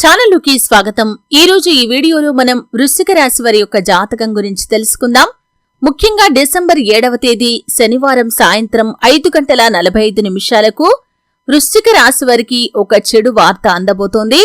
ఛానల్లోకి స్వాగతం. ఈ రోజు ఈ వీడియోలో మనం వృశ్చిక రాశి వారి యొక్క జాతకం గురించి తెలుసుకుందాం. ముఖ్యంగా డిసెంబర్ ఏడవ తేదీ శనివారం సాయంత్రం ఐదు గంటల నలభై ఐదు నిమిషాలకు వృశ్చిక రాశి వారికి ఒక చెడు వార్త అందబోతోంది.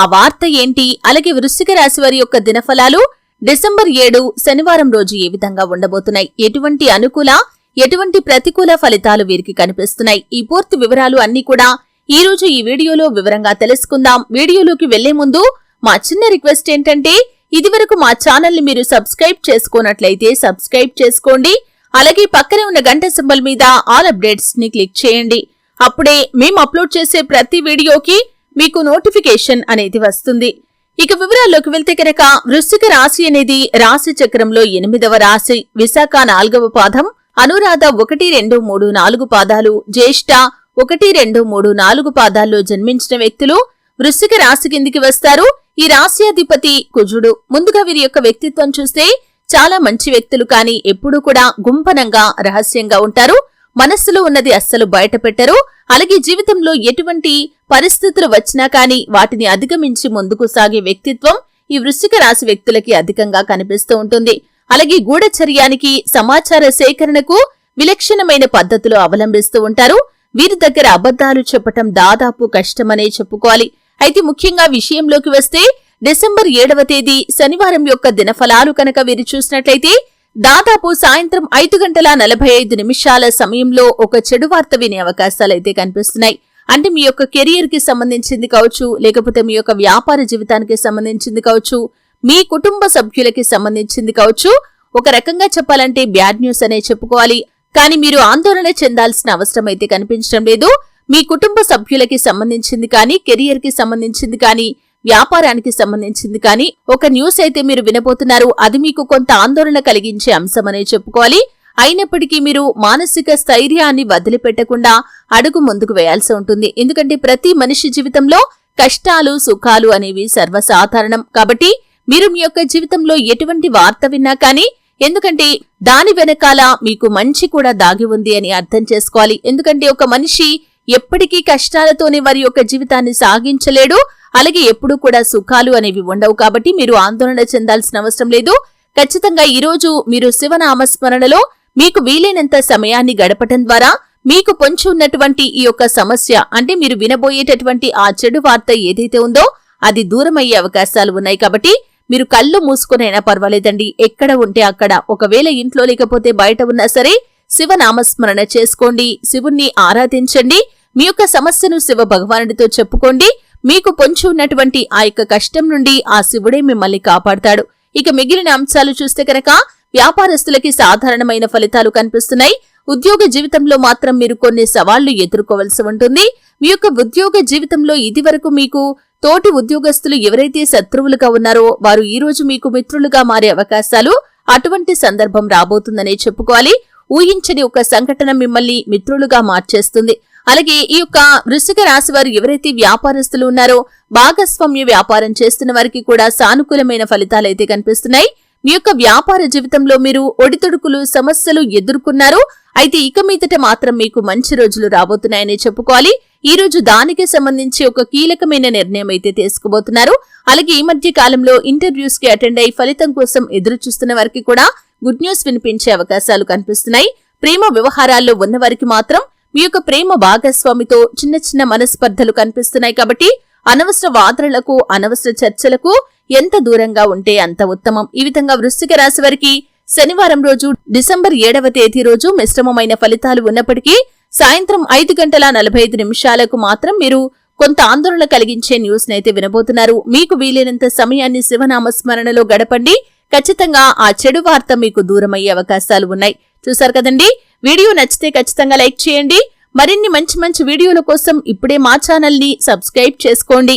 ఆ వార్త ఏంటి? అలాగే వృశ్చిక రాశి వారి యొక్క దినఫలాలు డిసెంబర్ ఏడు శనివారం రోజు ఏ విధంగా ఉండబోతున్నాయి? ఎటువంటి అనుకూల ఎటువంటి ప్రతికూల ఫలితాలు వీరికి కనిపిస్తున్నాయి? ఈ పూర్తి వివరాలు అన్ని కూడా ఈ రోజు ఈ వీడియోలో వివరంగా తెలుసుకుందాం. వీడియోలోకి వెళ్ళే ముందు మా చిన్న రిక్వెస్ట్ ఏంటంటే ఇదివరకు మా ఛానల్ని మీరు సబ్స్క్రైబ్ చేసుకున్నట్లయితే సబ్స్క్రైబ్ చేసుకోండి. అలాగే పక్కనే ఉన్న గంట సింబల్ మీద ఆల్ అప్డేట్స్ని క్లిక్ చేయండి. అప్పుడే మేము అప్లోడ్ చేసే ప్రతి వీడియోకి మీకు నోటిఫికేషన్ అనేది వస్తుంది. ఇక వివరాల్లోకి వెళ్తే కనుక వృశ్చిక రాశి అనేది రాశి చక్రంలో ఎనిమిదవ రాశి. విశాఖ నాలుగవ పాదం అనురాధ ఒకటి రెండు మూడు నాలుగు పాదాలు. జ్యేష్ఠ ఒకటి రెండు మూడు నాలుగు పాదాల్లో జన్మించిన వ్యక్తులు వృశ్చిక రాశి కిందికి వస్తారు. ఈ రాశ్యాధిపతి కుజుడు. ముందుగా వీరి యొక్క వ్యక్తిత్వం చూస్తే చాలా మంచి వ్యక్తులు కానీ ఎప్పుడూ కూడా గుంపనంగా రహస్యంగా ఉంటారు. మనస్సులో ఉన్నది అస్సలు బయట పెట్టరు అలాగే జీవితంలో ఎటువంటి పరిస్థితులు వచ్చినా కానీ వాటిని అధిగమించి ముందుకు సాగే వ్యక్తిత్వం ఈ వృశ్చిక రాశి వ్యక్తులకి అధికంగా కనిపిస్తూ ఉంటుంది. అలాగే గూఢచర్యానికి సమాచార సేకరణకు విలక్షణమైన పద్ధతులు అవలంబిస్తూ ఉంటారు. వీరి దగ్గర అబద్ధాలు చెప్పటం దాదాపు కష్టమనే చెప్పుకోవాలి. అయితే ముఖ్యంగా విషయంలోకి వస్తే డిసెంబర్ ఏడవ తేదీ శనివారం యొక్క దినఫలాలు కనుక వీరు చూసినట్లయితే దాదాపు సాయంత్రం ఐదు గంటల నలభై ఐదు నిమిషాల సమయంలో ఒక చెడు వార్త వినే అవకాశాలు అయితే కనిపిస్తున్నాయి. అంటే మీ యొక్క కెరియర్కి సంబంధించింది కావచ్చు లేకపోతే మీ యొక్క వ్యాపార జీవితానికి సంబంధించింది కావచ్చు మీ కుటుంబ సభ్యులకి సంబంధించింది కావచ్చు ఒక రకంగా చెప్పాలంటే బ్యాడ్ న్యూస్ అనే చెప్పుకోవాలి. కానీ మీరు ఆందోళన చెందాల్సిన అవసరం అయితే కనిపించడం లేదు. మీ కుటుంబ సభ్యులకి సంబంధించింది కానీ కెరియర్కి సంబంధించింది కానీ వ్యాపారానికి సంబంధించింది కానీ ఒక న్యూస్ అయితే మీరు వినబోతున్నారు. అది మీకు కొంత ఆందోళన కలిగించే అంశమనే చెప్పుకోవాలి. అయినప్పటికీ మీరు మానసిక స్థైర్యాన్ని వదిలిపెట్టకుండా అడుగు ముందుకు వేయాల్సి ఉంటుంది. ఎందుకంటే ప్రతి మనిషి జీవితంలో కష్టాలు సుఖాలు అనేవి సర్వసాధారణం. కాబట్టి మీరు మీ యొక్క జీవితంలో ఎటువంటి వార్త విన్నా కానీ ఎందుకంటే దాని వెనకాల మీకు మంచి కూడా దాగి ఉంది అని అర్థం చేసుకోవాలి. ఎందుకంటే ఒక మనిషి ఎప్పటికీ కష్టాలతోనే వారి యొక్క జీవితాన్ని సాగించలేడు. అలాగే ఎప్పుడూ కూడా సుఖాలు అనేవి ఉండవు కాబట్టి మీరు ఆందోళన చెందాల్సిన అవసరం లేదు. ఖచ్చితంగా ఈరోజు మీరు శివనామస్మరణలో మీకు వీలైనంత సమయాన్ని గడపటం ద్వారా మీకు పొంచి ఉన్నటువంటి ఈ యొక్క సమస్య అంటే మీరు వినబోయేటటువంటి ఆ చెడు వార్త ఏదైతే ఉందో అది దూరమయ్యే అవకాశాలు ఉన్నాయి కాబట్టి మీరు కళ్ళు మూసుకునైనా పర్వాలేదండి. ఎక్కడ ఉంటే అక్కడ. ఒకవేళ ఇంట్లో లేకపోతే బయట ఉన్నా సరే శివనామస్మరణ చేసుకోండి. శివుణ్ణి ఆరాధించండి. మీ యొక్క సమస్యను శివ భగవానుడితో చెప్పుకోండి. మీకు పొంచి ఉన్నటువంటి ఆ యొక్క కష్టం నుండి ఆ శివుడే మిమ్మల్ని కాపాడతాడు. ఇక మిగిలిన అంశాలు చూస్తే కనుక వ్యాపారస్తులకి సాధారణమైన ఫలితాలు కనిపిస్తున్నాయి. ఉద్యోగ జీవితంలో మాత్రం మీరు కొన్ని సవాళ్ళు ఎదుర్కోవలసి ఉంటుంది. మీ యొక్క ఉద్యోగ జీవితంలో ఇదివరకు మీకు తోటి ఉద్యోగస్తులు ఎవరైతే శత్రువులుగా ఉన్నారో వారు ఈ రోజు మీకు మిత్రులుగా మారే అవకాశాలు అటువంటి సందర్భం రాబోతుందనే చెప్పుకోవాలి. ఊహించని ఒక సంఘటన మిమ్మల్ని మిత్రులుగా మార్చేస్తుంది. అలాగే ఈ యొక్క వృశ్చిక రాశి వారు ఎవరైతే వ్యాపారస్తులు ఉన్నారో భాగస్వామ్య వ్యాపారం చేస్తున్న వారికి కూడా సానుకూలమైన ఫలితాలైతే కనిపిస్తున్నాయి. మీ యొక్క వ్యాపార జీవితంలో మీరు ఒడితొడుకులు సమస్యలు ఎదుర్కొన్నారు. అయితే ఇక మీదట మాత్రం మీకు మంచి రోజులు రాబోతున్నాయని చెప్పుకోవాలి. ఈ రోజు దానికి సంబంధించి ఒక కీలకమైన నిర్ణయం అయితే తీసుకోబోతున్నారు అలాగే ఈ మధ్య కాలంలో ఇంటర్వ్యూస్కి అటెండ్ అయి ఫలితం కోసం ఎదురు చూస్తున్న వారికి కూడా గుడ్ న్యూస్ వినిపించే అవకాశాలు కనిపిస్తున్నాయి. ప్రేమ వ్యవహారాల్లో ఉన్న వారికి మాత్రం మీ యొక్క ప్రేమ భాగస్వామితో చిన్న చిన్న మనస్పర్ధలు కనిపిస్తున్నాయి కాబట్టి అనవసర వాదనలకు అనవసర చర్చలకు ఎంత దూరంగా ఉంటే అంత ఉత్తమం. ఈ విధంగా వృశ్చిక రాశి వారికి శనివారం రోజు డిసెంబర్ ఏడవ తేదీ రోజు మిశ్రమమైన ఫలితాలు ఉన్నప్పటికీ సాయంత్రం ఐదు గంటల నలభై ఐదు నిమిషాలకు మాత్రం మీరు కొంత ఆందోళన కలిగించే న్యూస్ నైతే వినబోతున్నారు. మీకు వీలైనంత సమయాన్ని శివనామ స్మరణలో గడపండి. ఖచ్చితంగా ఆ చెడు వార్త మీకు దూరమయ్యే అవకాశాలు ఉన్నాయి. చూసారు కదండి? వీడియో నచ్చితే ఖచ్చితంగా లైక్ చేయండి. మరిన్ని మంచి మంచి వీడియోల కోసం ఇప్పుడే మా ఛానల్ని సబ్స్క్రైబ్ చేసుకోండి.